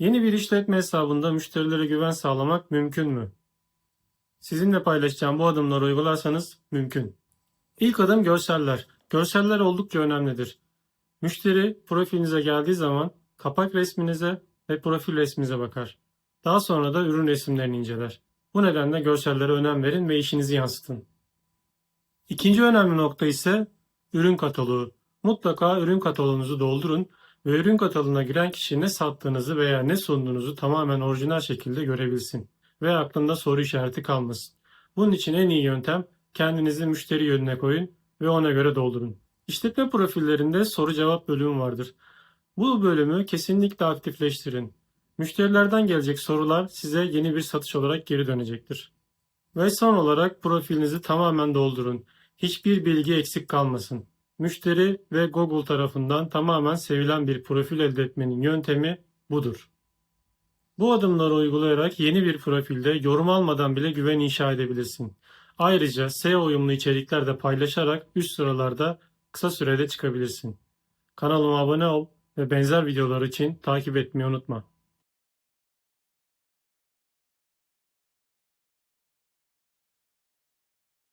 Yeni bir işletme hesabında müşterilere güven sağlamak mümkün mü? Sizinle paylaşacağım bu adımları uygularsanız mümkün. İlk adım görseller. Görseller oldukça önemlidir. Müşteri profilinize geldiği zaman kapak resminize ve profil resminize bakar. Daha sonra da ürün resimlerini inceler. Bu nedenle görsellere önem verin ve işinizi yansıtın. İkinci önemli nokta ise ürün kataloğu. Mutlaka ürün kataloğunuzu doldurun ve ürün kataloğuna giren kişi ne sattığınızı veya ne sunduğunuzu tamamen orijinal şekilde görebilsin ve aklında soru işareti kalmasın. Bunun için en iyi yöntem kendinizi müşteri yönüne koyun ve ona göre doldurun. İşletme profillerinde soru cevap bölümü vardır. Bu bölümü kesinlikle aktifleştirin. Müşterilerden gelecek sorular size yeni bir satış olarak geri dönecektir. Ve son olarak profilinizi tamamen doldurun. Hiçbir bilgi eksik kalmasın. Müşteri ve Google tarafından tamamen sevilen bir profil elde etmenin yöntemi budur. Bu adımları uygulayarak yeni bir profilde yorum almadan bile güven inşa edebilirsin. Ayrıca SEO uyumlu içerikler de paylaşarak üst sıralarda kısa sürede çıkabilirsin. Kanalıma abone ol ve benzer videolar için takip etmeyi unutma.